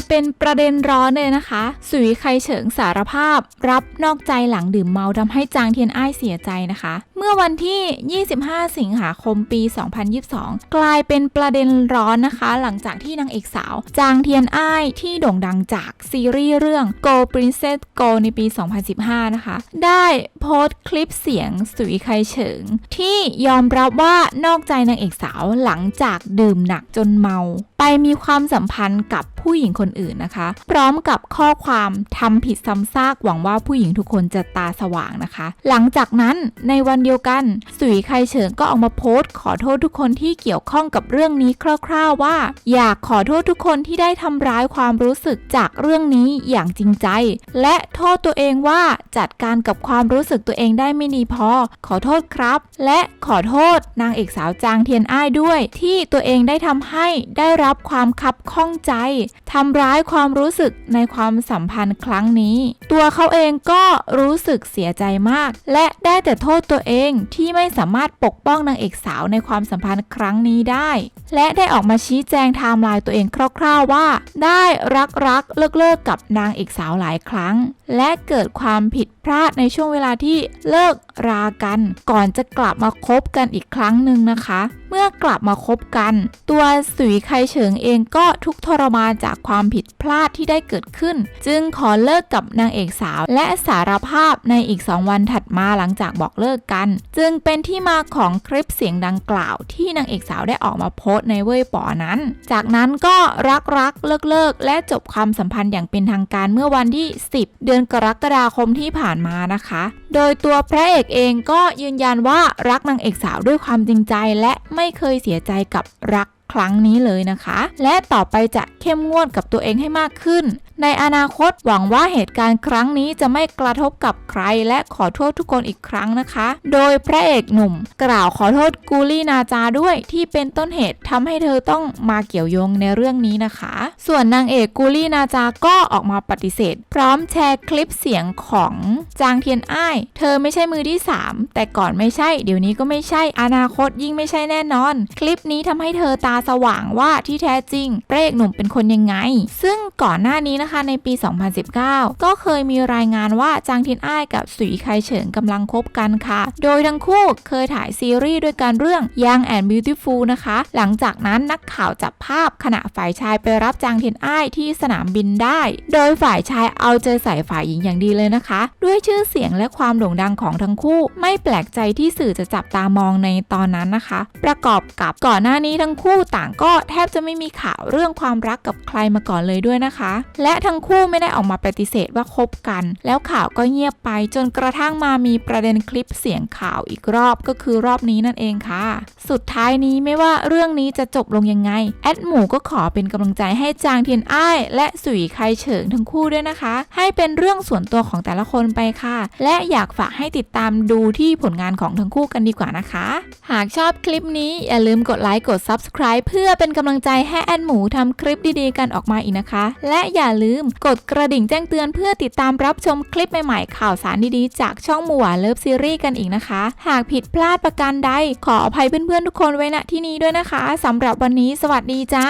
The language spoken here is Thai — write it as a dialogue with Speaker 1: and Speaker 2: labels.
Speaker 1: ายเป็นประเด็นร้อนเลยนะคะ สุยไคเฉิงสารภาพ รับนอกใจหลังดื่มเมาทำให้จางเทียนอ้ายเสียใจนะคะ เมื่อวันที่ 25 สิงหาคมปี 2022 กลายเป็นประเด็นร้อนนะคะ หลังจากที่นางเอกสาว จางเทียนอ้ายที่โด่งดังจากซีรีส์เรื่อง Go Princess Go ในปี 2015 นะคะ ได้โพสต์คลิปเสียงสุยไคเฉิง ที่ยอมรับว่านอกใจนางเอกสาวหลังจากดื่มหนักจนเมา ไปมีความสัมพันธ์กับ ผู้หญิงคนอื่นนะคะ พร้อมกับข้อความทำผิดซ้ำซากหวังว่าผู้หญิงทุกคนจะตาสว่างนะคะ หลังจากนั้นในวันเดียวกันสุยไคเฉิงก็ออกมาโพสต์ ขอโทษทุกคนที่เกี่ยวข้องกับเรื่องนี้คร่าวๆว่า อยากขอโทษทุกคนที่ได้ทำร้ายความรู้สึกจากเรื่องนี้อย่างจริงใจ และโทษตัวเองว่าจัดการกับความรู้สึกตัวเองได้ไม่ดีพอ ขอโทษครับ และขอโทษนางเอกสาวจางเทียนอ้ายด้วย ที่ตัวเองได้ทำให้ได้รับความคับข้องใจทำร้ายความรู้สึกในความสัมพันธ์ครั้งนี้ ตัวเขาเองก็รู้สึกเสียใจมาก และได้แต่โทษตัวเองที่ไม่สามารถปกป้องนางเอกสาวในความสัมพันธ์ครั้งนี้ได้ และได้ออกมาชี้แจงไทม์ไลน์ตัวเองคร่าวๆว่า ได้รักรักเลิกเลิกๆกับนางเอกสาวหลายครั้ง และเกิดความผิดพลาดในช่วงเวลาที่เลิกรากัน ก่อนจะกลับมาคบกันอีกครั้งหนึ่งนะคะ เมื่อกลับมาคบกัน ตัวสุยไคเฉิงเองก็ทุกทรมานจากความผิดพลาดที่ได้เกิดขึ้น จึงขอเลิกกับนางเอกสาว และสารภาพในอีก 2 วันถัดมาหลังจากบอกเลิกกัน จึงเป็นที่มาของคลิปเสียงดังกล่าว ที่นางเอกสาวได้ออกมาโพสต์ในเว่ยป๋อนั้น จากนั้นก็รักรักเลิกเลิกและจบความสัมพันธ์อย่างเป็นทางการเมื่อวันที่ 10 เดือนกรกฎาคมที่ผ่านมานะคะ โดยตัวพระเอกเองก็ยืนยันว่ารักนางเอกสาวด้วยความจริงใจ และไม่เคยเสียใจกับรักครั้งนี้เลยนะคะ และต่อไปจะเข้มงวดกับตัวเองให้มากขึ้น ในอนาคตหวังว่าเหตุการณ์ครั้งนี้จะไม่กระทบกับใครและขอโทษทุกคนอีกครั้งนะคะ โดยพระเอกหนุ่ม กล่าวขอโทษกูลี่นาจาด้วยที่เป็นต้นเหตุทำให้เธอต้องมาเกี่ยวโยงในเรื่องนี้นะคะ ส่วนนางเอกกูลี่นาจาก็ออกมาปฏิเสธ พร้อมแชร์คลิปเสียงของจางเทียนอ้าย เธอไม่ใช่มือที่ 3 แต่ก่อนไม่ใช่ เดี๋ยวนี้ก็ไม่ใช่อนาคตยิ่งไม่ใช่แน่นอน คลิปนี้ทำให้เธอตาสว่างว่าที่แท้จริงพระเอกหนุ่มเป็นคนยังไง ซึ่งก่อนหน้านี้นะคะในปี 2019 ก็เคยมีรายงานว่าจางเทียนอ้ายกับสุยไคเฉิงกำลังคบกันค่ะ โดยทั้งคู่เคยถ่ายซีรีส์ด้วยกันเรื่อง Young and Beautiful นะคะ หลังจากนั้นนักข่าวจับภาพขณะฝ่ายชายไปรับจางเทียนอ้ายที่สนามบินได้ โดยฝ่ายชายเอาใจใส่ฝ่ายหญิงอย่างดีเลยนะคะ ด้วยชื่อเสียงและความโด่งดังของทั้งคู่ ไม่แปลกใจที่สื่อจะจับตามองในตอนนั้นนะคะ ประกอบกับก่อนหน้านี้ทั้งคู่ต่างก็แทบจะไม่มีข่าวเรื่องความรักกับใครมาก่อนเลยด้วยนะคะ และทั้งคู่ไม่ได้ออกมาปฏิเสธว่าคบกัน แล้วข่าวก็เงียบไปจนกระทั่งมามีประเด็นคลิปเสียงข่าวอีกรอบก็คือรอบนี้นั่นเองค่ะ สุดท้ายนี้ไม่ว่าเรื่องนี้จะจบลงยังไง แอดหมูก็ขอเป็นกำลังใจให้จางเทียนอ้าย และสุยไคเฉิงทั้งคู่ด้วยนะคะ ให้เป็นเรื่องส่วนตัวของแต่ละคนไปค่ะ และอยากฝากให้ติดตามดูที่ผลงานของทั้งคู่กันดีกว่านะคะ หากชอบคลิปนี้อย่าลืมกดไลค์กด Subscribe เพื่อเป็นกำลังใจให้แอดหมูทำคลิปดีๆกันออกมาอีกนะคะ และอย่าลืมกดกระดิ่งแจ้งเตือนเพื่อติดตามรับชมคลิปใหม่ๆ ข่าวสารดีๆ จากช่องหมูหวานเลิฟซีรีส์กันอีกนะคะ หากผิดพลาดประการใดขออภัยเพื่อนๆทุกคนไว้ณที่นี้ด้วยนะคะสำหรับวันนี้สวัสดีจ้า